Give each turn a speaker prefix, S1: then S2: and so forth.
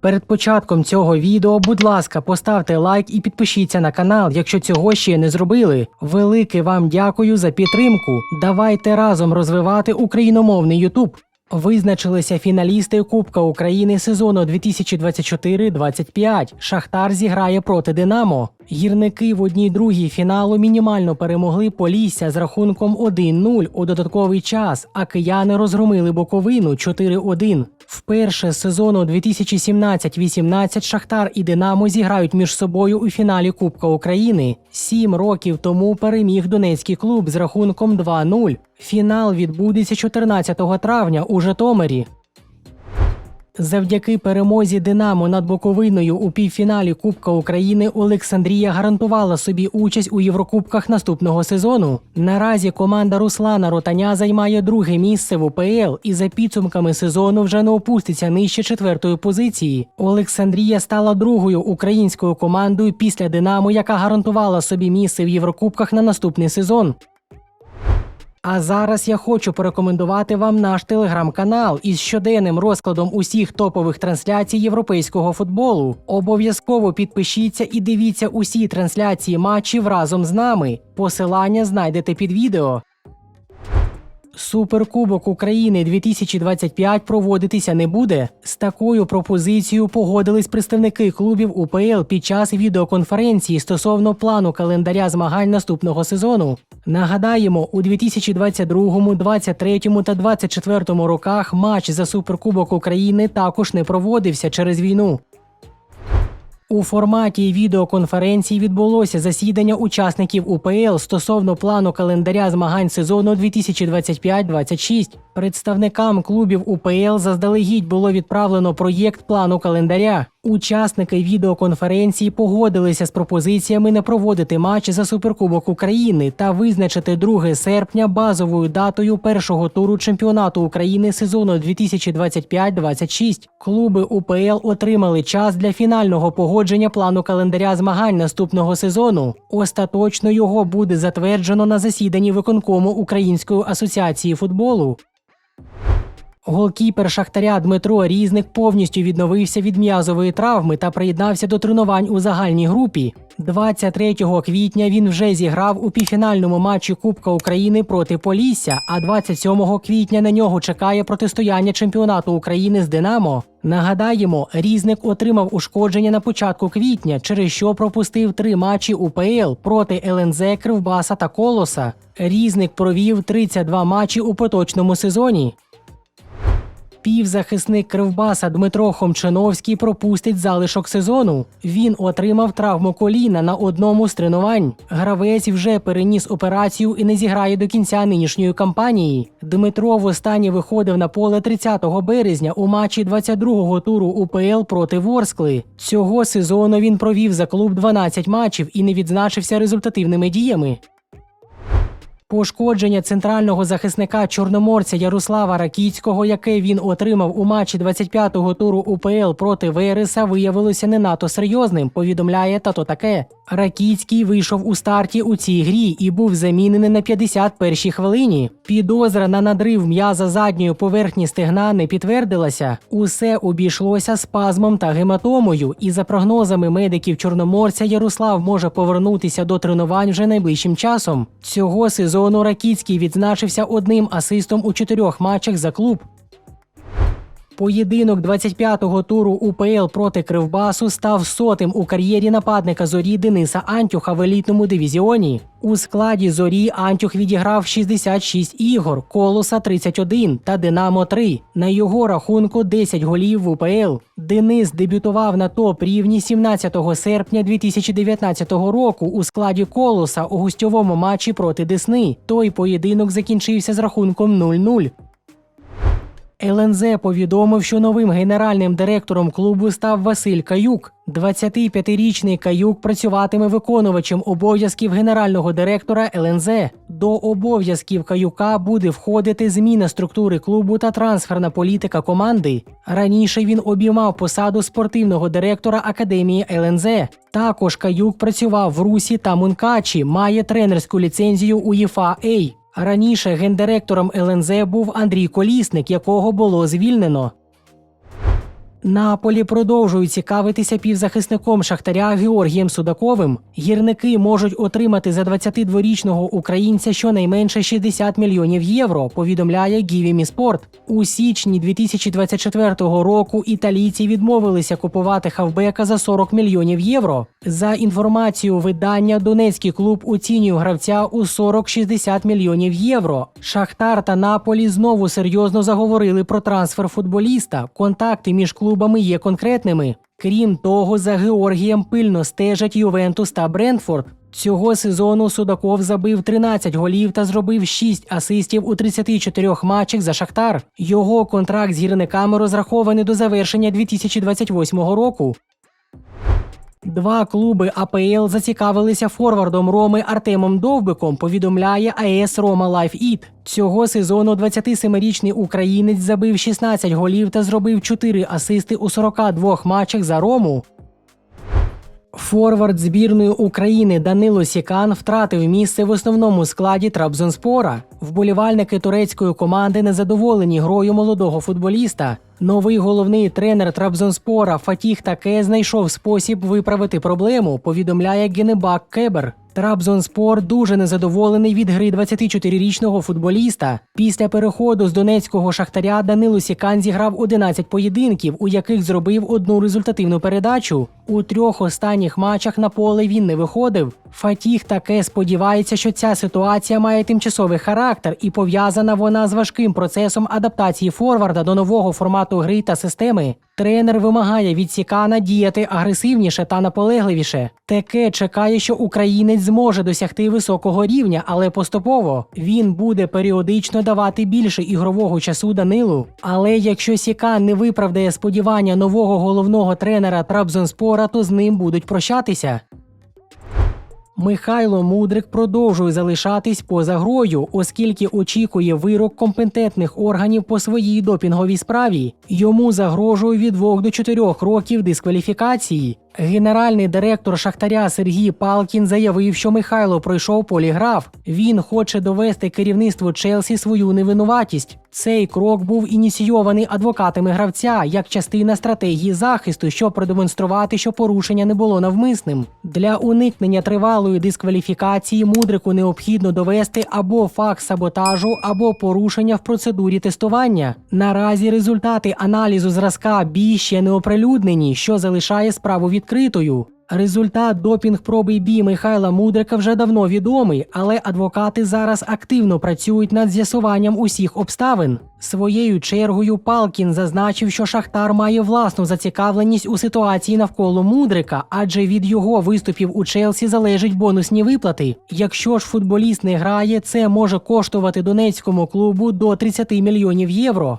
S1: Перед початком цього відео, будь ласка, поставте лайк і підпишіться на канал, якщо цього ще не зробили. Велике вам дякую за підтримку. Давайте разом розвивати україномовний Ютуб. Визначилися фіналісти Кубка України сезону 2024-25. Шахтар зіграє проти Динамо. Гірники в одній другій фіналу мінімально перемогли Полісся з рахунком 1-0 у додатковий час, а кияни розгромили Буковину 4-1. Вперше з сезону 2017-18 Шахтар і Динамо зіграють між собою у фіналі Кубка України. Сім років тому переміг Донецький клуб з рахунком 2-0. Фінал відбудеться 14 травня у Житомирі. Завдяки перемозі Динамо над Буковиною у півфіналі Кубка України Олександрія гарантувала собі участь у Єврокубках наступного сезону. Наразі команда Руслана Ротаня займає друге місце в УПЛ і за підсумками сезону вже не опуститься нижче четвертої позиції. Олександрія стала другою українською командою після Динамо, яка гарантувала собі місце в Єврокубках на наступний сезон. А зараз я хочу порекомендувати вам наш телеграм-канал із щоденним розкладом усіх топових трансляцій європейського футболу. Обов'язково підпишіться і дивіться усі трансляції матчів разом з нами. Посилання знайдете під відео. Суперкубок України 2025 проводитися не буде. З такою пропозицією погодились представники клубів УПЛ під час відеоконференції стосовно плану календаря змагань наступного сезону. Нагадаємо, у 2022, 23 та 24 роках матч за Суперкубок України також не проводився через війну. У форматі відеоконференції відбулося засідання учасників УПЛ стосовно плану календаря змагань сезону 2025-26. Представникам клубів УПЛ заздалегідь було відправлено проєкт плану календаря. Учасники відеоконференції погодилися з пропозиціями не проводити матч за Суперкубок України та визначити 2 серпня базовою датою першого туру чемпіонату України сезону 2025-26. Клуби УПЛ отримали час для фінального погодження плану календаря змагань наступного сезону. Остаточно його буде затверджено на засіданні виконкому Української асоціації футболу. Голкіпер Шахтаря Дмитро Різник повністю відновився від м'язової травми та приєднався до тренувань у загальній групі. 23 квітня він вже зіграв у півфінальному матчі Кубка України проти Полісся, а 27 квітня на нього чекає протистояння чемпіонату України з Динамо. Нагадаємо, Різник отримав ушкодження на початку квітня, через що пропустив три матчі УПЛ проти ЛНЗ, Кривбаса та Колоса. Різник провів 32 матчі у поточному сезоні. Півзахисник Кривбаса Дмитро Хомчиновський пропустить залишок сезону. Він отримав травму коліна на одному з тренувань. Гравець вже переніс операцію і не зіграє до кінця нинішньої кампанії. Дмитро востаннє виходив на поле 30 березня у матчі 22-го туру УПЛ проти Ворскли. Цього сезону він провів за клуб 12 матчів і не відзначився результативними діями. Пошкодження центрального захисника чорноморця Ярослава Ракіцького, яке він отримав у матчі 25-го туру УПЛ проти Вереса, виявилося не надто серйозним. Повідомляє тато таке. Ракіцький вийшов у старті у цій грі і був замінений на 51-й хвилині. Підозра на надрив м'яза задньої поверхні стегна не підтвердилася. Усе обійшлося спазмом та гематомою. І за прогнозами медиків чорноморця Ярослав може повернутися до тренувань вже найближчим часом. Цього сезону Ракіцький відзначився одним асистом у чотирьох матчах за клуб. Поєдинок 25-го туру УПЛ проти Кривбасу став сотим у кар'єрі нападника зорі Дениса Антюха в елітному дивізіоні. У складі зорі Антюх відіграв 66 ігор, колоса 31 та Динамо 3. На його рахунку 10 голів в УПЛ. Денис дебютував на топ рівні 17 серпня 2019 року у складі колоса у гостьовому матчі проти Десни. Той поєдинок закінчився з рахунком 0-0. ЛНЗ повідомив, що новим генеральним директором клубу став Василь Каюк. 25-річний Каюк працюватиме виконувачем обов'язків генерального директора ЛНЗ. До обов'язків Каюка буде входити зміна структури клубу та трансферна політика команди. Раніше він обіймав посаду спортивного директора академії ЛНЗ. Також Каюк працював в Русі та Мункачі, має тренерську ліцензію УЄФА А. Раніше гендиректором ЛНЗ був Андрій Колісник, якого було звільнено. Наполі продовжують цікавитися півзахисником Шахтаря Георгієм Судаковим. Гірники можуть отримати за 22-річного українця щонайменше 60 мільйонів євро. Повідомляє Гівімі Спорт. У січні 2024 року італійці відмовилися купувати хавбека за 40 мільйонів євро. За інформацією видання, донецький клуб оцінює гравця у 40-60 мільйонів євро. Шахтар та Наполі знову серйозно заговорили про трансфер футболіста. Контакти між клубами є конкретними. Крім того, за Георгієм пильно стежать Ювентус та Брентфорд. Цього сезону Судаков забив 13 голів та зробив 6 асистів у 34 матчах за Шахтар. Його контракт з гірниками розрахований до завершення 2028 року. Два клуби АПЛ зацікавилися форвардом Роми Артемом Довбиком, повідомляє АЕС Рома Лайф Іт. Цього сезону 27-річний українець забив 16 голів та зробив 4 асисти у 42 матчах за Рому. Форвард збірної України Данило Сікан втратив місце в основному складі Трабзонспора. Вболівальники турецької команди незадоволені грою молодого футболіста. Новий головний тренер Трабзонспора Фатіх Таке знайшов спосіб виправити проблему. Повідомляє Генебак Кебер. Трабзонспор дуже незадоволений від гри 24-річного футболіста. Після переходу з донецького шахтаря Данило Сікан зіграв 11 поєдинків, у яких зробив одну результативну передачу. У трьох останніх матчах на поле він не виходив. Фатіх таке сподівається, що ця ситуація має тимчасовий характер і пов'язана вона з важким процесом адаптації форварда до нового формату гри та системи. Тренер вимагає від Сікана діяти агресивніше та наполегливіше. Таке чекає, що українець зможе досягти високого рівня, але поступово він буде періодично давати більше ігрового часу Данилу. Але якщо Сікан не виправдає сподівання нового головного тренера Трабзонспора, то з ним будуть прощатися. Михайло Мудрик продовжує залишатись поза грою, оскільки очікує вирок компетентних органів по своїй допінговій справі. Йому загрожує від 2 до 4 років дискваліфікації. Генеральний директор Шахтаря Сергій Палкін заявив, що Михайло пройшов поліграф. Він хоче довести керівництву Челсі свою невинуватість. Цей крок був ініційований адвокатами гравця як частина стратегії захисту, щоб продемонструвати, що порушення не було навмисним. Для уникнення тривалої дискваліфікації мудрику необхідно довести або факт саботажу, або порушення в процедурі тестування. Наразі результати аналізу зразка бі ще не оприлюднені, що залишає справу відкритою. Результат допінг-проби бі Михайла Мудрика вже давно відомий, але адвокати зараз активно працюють над з'ясуванням усіх обставин. Своєю чергою Палкін зазначив, що Шахтар має власну зацікавленість у ситуації навколо Мудрика, адже від його виступів у Челсі залежать бонусні виплати. Якщо ж футболіст не грає, це може коштувати донецькому клубу до 30 мільйонів євро.